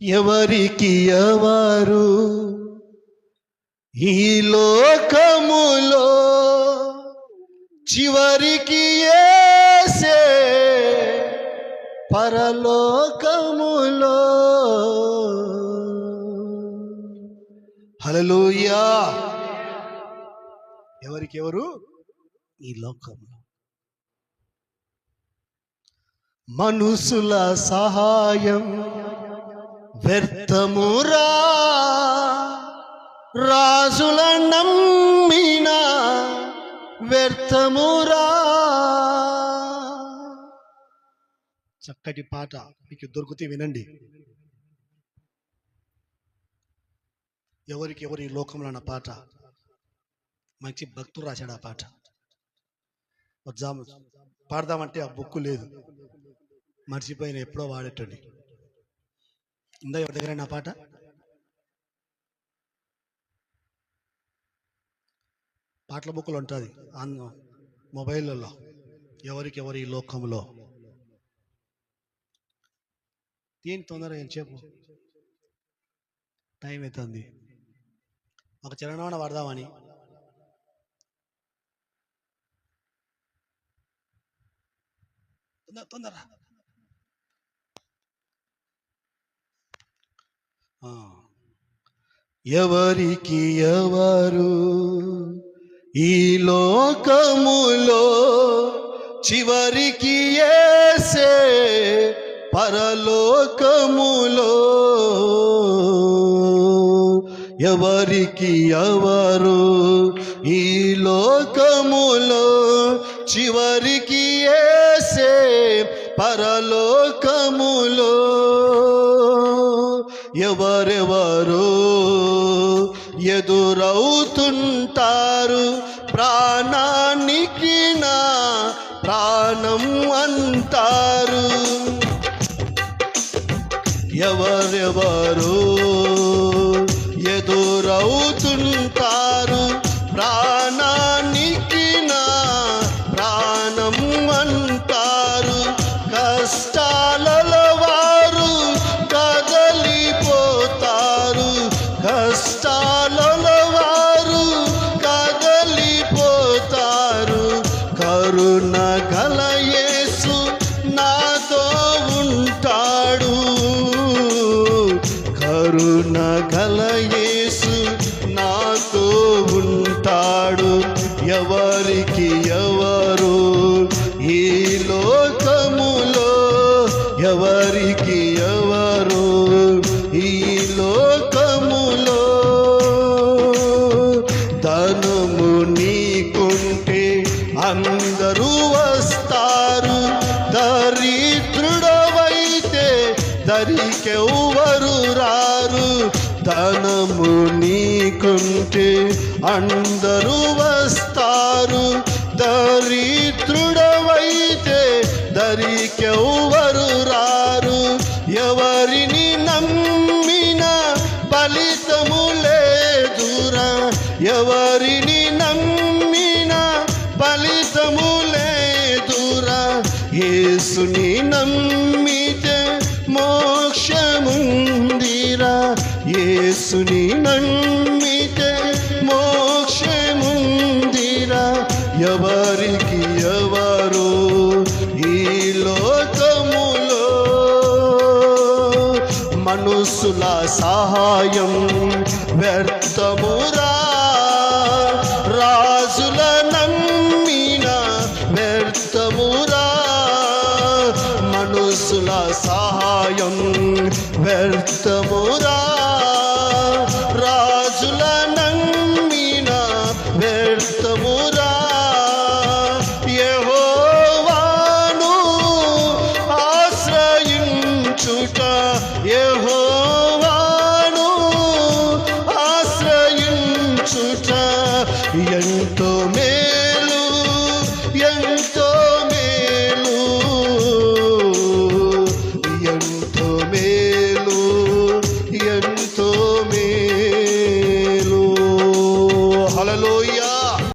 ఎవరికి ఎవరు? ఈ లోకములో చివరికి ఏసే పరలోకములో. హలలోయా ఎవరికి ఎవరు? ఈ లోకంలో మనుషుల సహాయం వ్యర్థమురా రాజుల నమ్మిన వ్యర్థమురా. చక్కటి పాట మీకు దొరికితే వినండి. ఎవరికి ఎవరు ఈ లోకంలో అన్న పాట? మంచి భక్తులు రాశాడు ఆ పాట. వద్దాము పాడదామంటే ఆ బుక్ లేదు. మర్చిపోయిన ఎప్పుడో వాడేటండి. ఉందా ఎవరి దగ్గర నా పాట? పాటల బుక్కులు ఉంటుంది. ఆన్ మొబైల్లో ఎవరికి ఎవరు ఈ లోకంలో? దేని తొందర ఏం చెప్పు. టైం అవుతుంది ఒక చిరణాన వాడదామని. తొందర తొందర. ఎవరికి ఎవరు ఈ లోకములో చివరికి ఏసే పరలోకములో? ఎవరికి ఎవరు ఈ లోకములో చివరికి ఏసే పరలోకములో? ఎవరెవరు ఎదురవుతుంటారు? ప్రాణానికి నా ప్రాణం అంటారు. ఎవరెవరు ఎదురవుతుంటారు? ప్రాణాన్ని కష్టాలలో వారు కదలిపోతారు. కరుణ గల యేసు నాతో ఉంటాడు. కరుణ గల యేసు నాతో ఉంటాడు. ఎవరికి దరికెవ్వరు రారు. ధనము నీకుంటే అందరూ వస్తారు. దరిద్రుడవైతే దరికెవ్వరు రారు. ఎవరిని నమ్మిన ఫలితము లేదురా. ఎవరిని నమ్మిన ఫలితము లేదురా. ఏసుని నమ్మి పొందిరా యేసుని నమ్మితే మోక్షముందిరా. ఎవరికి ఎవరు ఈ లోకములో? మనుషుల సహాయం వ్యర్థమురా. సహాయం వ్యర్థమురా రాజుల